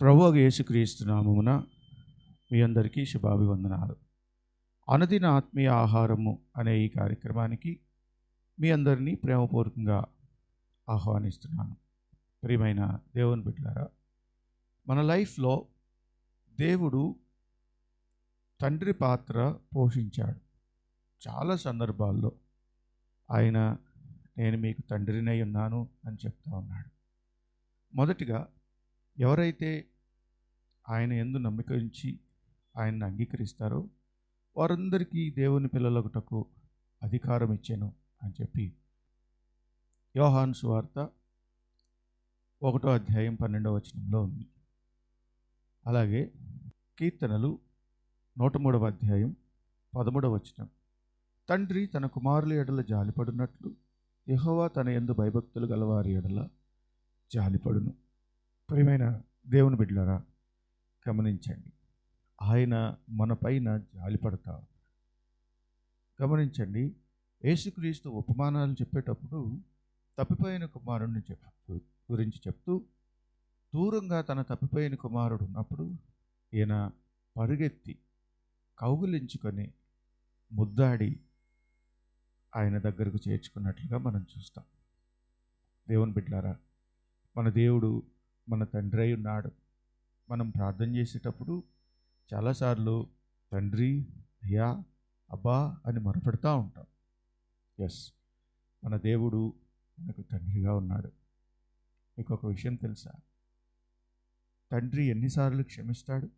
ప్రభు యేసుక్రీస్తు నామమున మీ అందరికీ శుభాభివందనాలు. అనదిన ఆత్మీయ ఆహారము అనే ఈ కార్యక్రమానికి మీ అందరినీ ప్రేమపూర్వకంగా ఆహ్వానిస్తున్నాను. ప్రియమైన దేవుని బిడ్డారా మన లైఫ్లో దేవుడు తండ్రి పాత్ర పోషించాడు. చాలా సందర్భాల్లో ఆయన నేను మీకు తండ్రినై ఉన్నాను అని చెప్తా ఉన్నాడు. మొదటిగా ఎవరైతే ఆయన ఎందు నమ్మిక ఉంచి ఆయన్ని అంగీకరిస్తారో వారందరికీ దేవుని పిల్లలకుటకు అధికారం ఇచ్చాను అని చెప్పి యోహాన్ సువార్త ఒకటో అధ్యాయం పన్నెండవ వచనంలో ఉంది. అలాగే కీర్తనలు నూట మూడవ అధ్యాయం పదమూడవ వచనం. తండ్రి తన కుమారుల ఎడల జాలిపడినట్లు యహోవా తన ఎందు భయభక్తులు గలవారి ఎడల జాలిపడును. ప్రియమైన దేవుని బిడ్డలారా గమనించండి. ఆయన మనపైన జాలిపడతా గమనించండి యేసుక్రీస్తు ఉపమానాలు చెప్పేటప్పుడు తప్పిపోయిన కుమారుడిని చెప్తూ గురించి చెప్తూ దూరంగా తన తప్పిపోయిన కుమారుడు ఉన్నప్పుడు ఈయన పరుగెత్తి కౌగులించుకొని ముద్దాడి ఆయన దగ్గరకు చేర్చుకున్నట్లుగా మనం చూస్తాం. దేవుని బిడ్డారా మన దేవుడు మన తండ్రి అయి ఉన్నాడు. మనం ప్రార్థన చేసేటప్పుడు చాలాసార్లు తండ్రి అయ్యా అబ్బా అని మొరపెడతా ఉంటాం. ఎస్ మన దేవుడు మనకు తండ్రిగా ఉన్నాడు. మీకు ఒక విషయం తెలుసా? తండ్రి ఎన్నిసార్లు క్షమిస్తాడు?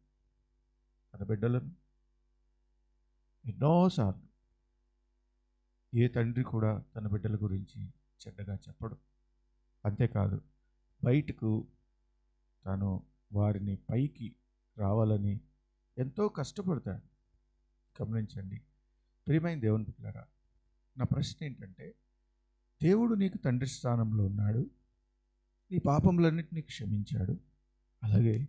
తన బిడ్డలను? ఎన్నోసార్లు. ఏ తండ్రి కూడా తన బిడ్డల గురించి చెడ్డగా చెప్పడు. అంతేకాదు బయటకు తాను వారిని పైకి రావాలని ఎంతో కష్టపడతాడు. గమనించండి. ప్రియమైన దేవుని పిల్లరా నా ప్రశ్న ఏంటంటే దేవుడు నీకు తండ్రి స్థానంలో ఉన్నాడు. నీ పాపములన్నింటినీ క్షమించాడు. అలాగే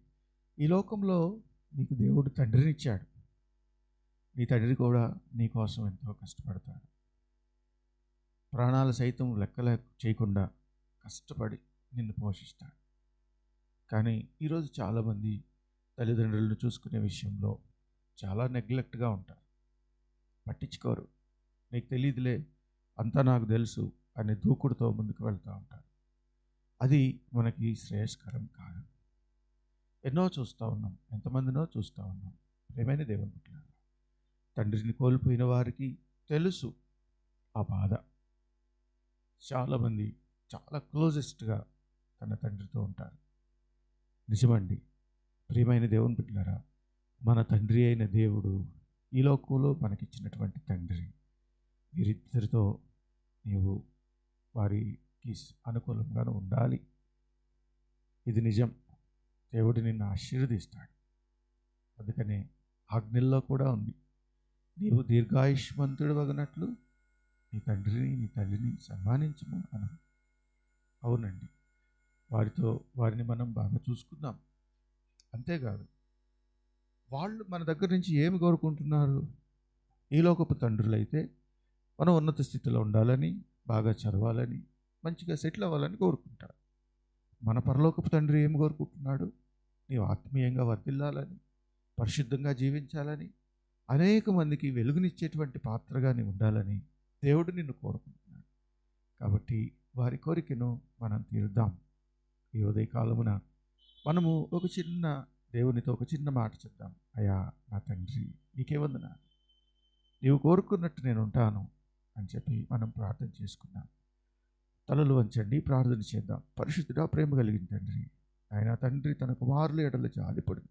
ఈ లోకంలో నీకు దేవుడు తండ్రినిచ్చాడు. నీ తండ్రి కూడా నీ కోసం ఎంతో కష్టపడతాడు. ప్రాణాలు సైతం లెక్కల చేయకుండా కష్టపడి నిన్ను పోషిస్తాడు. కానీ ఈరోజు చాలామంది తల్లిదండ్రులను చూసుకునే విషయంలో చాలా నెగ్లెక్ట్గా ఉంటారు. పట్టించుకోరు. నీకు తెలియదులే అంతా నాకు తెలుసు అనే దూకుడుతో ముందుకు వెళ్తూ ఉంటారు. అది మనకి శ్రేయస్కరం కాదు. ఎన్నో చూస్తూ ఉన్నాం ఎంతమందినో చూస్తూ ఉన్నాం. ప్రేమైన దేవుని బిడ్డలారా. తండ్రిని కోల్పోయిన వారికి తెలుసు ఆ బాధ. చాలామంది చాలా క్లోజెస్ట్గా తన తండ్రితో ఉంటారు. నిజమండి. ప్రియమైన దేవుని బిడ్డలారా మన తండ్రి అయిన దేవుడు ఈ లోకంలో మనకిచ్చినటువంటి తండ్రి. వీరిద్దరితో నీవు వారికి అనుకూలంగానే ఉండాలి. ఇది నిజం. దేవుడు నిన్ను ఆశీర్వదిస్తాడు. అందుకనే ఆజ్ఞల్లో కూడా ఉంది. నీవు దీర్ఘాయుష్మంతుడు వగనట్లు నీ తండ్రిని నీ తల్లిని సన్మానించము అను అవునండి. వారితో వారిని మనం బాగా చూసుకుందాం. అంతేకాదు వాళ్ళు మన దగ్గర నుంచి ఏమి కోరుకుంటున్నారు? ఈ లోకపు తండ్రులైతే మనం ఉన్నత స్థితిలో ఉండాలని బాగా చదవాలని మంచిగా సెటిల్ అవ్వాలని కోరుకుంటారు. మన పరలోకపు తండ్రి ఏమి కోరుకుంటున్నాడు? నీవు ఆత్మీయంగా వర్దిల్లాలని పరిశుద్ధంగా జీవించాలని అనేక మందికి వెలుగునిచ్చేటువంటి పాత్రగా నీవు ఉండాలని దేవుడు నిన్ను కోరుకుంటున్నాడు. కాబట్టి వారి కోరికను మనం తీరుద్దాం. ఈ ఉదయకాలమున మనము ఒక చిన్న దేవునితో ఒక చిన్న మాట చెప్దాం అయ్యా నా తండ్రి నీకే వందనా నీవు కోరుకున్నట్టు నేను ఉంటాను అని చెప్పి మనం ప్రార్థన చేసుకుందాం. తలలు వంచండి ప్రార్థన చేద్దాం. పరిశుద్ధుడా ప్రేమ కలిగిన తండ్రి ఆయన తండ్రి తన కుమారుల ఎడల జాలిపడు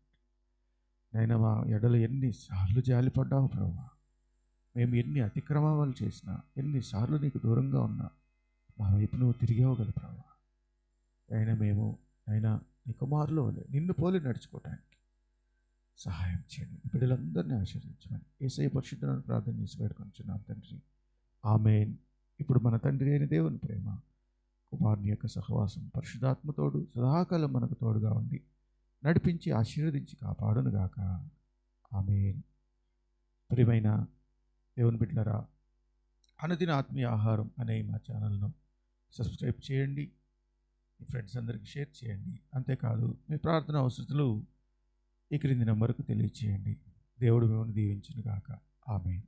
నాయన మా ఎడలు ఎన్నిసార్లు జాలిపడ్డావు ప్రభా మేము ఎన్ని అతిక్రమాలు చేసినా ఎన్నిసార్లు నీకు దూరంగా ఉన్నా మా వైపు నువ్వు తిరిగావు కదా ప్రభా అయినా మేము అయినా నీ కుమారులు నిన్ను పోలి నడుచుకోవటానికి సహాయం చేయండి. బిడ్డలందరినీ ఆశీర్వించమని ఏసై పరిశుద్ధులను ప్రార్థన చేసి వేడుకొంచున్నాం తండ్రి. ఆమె ఇప్పుడు మన తండ్రి అయిన దేవుని ప్రేమ కుమారుని యొక్క సహవాసం పరిశుధాత్మతోడు సదాకాలం మనకు తోడుగా ఉండి నడిపించి ఆశీర్వదించి కాపాడునుగాక. ఆమె ప్రియమైన దేవుని బిడ్డలరా అనుదిన ఆత్మీయ ఆహారం అనే మా ఛానల్ను సబ్స్క్రైబ్ చేయండి. మీ ఫ్రెండ్స్ అందరికీ షేర్ చేయండి. అంతేకాదు మీ ప్రార్థన అవసరతలు ఈ క్రింది నెంబర్కు తెలియచేయండి. దేవుడు మిమ్మల్ని దీవించును గాక ఆమె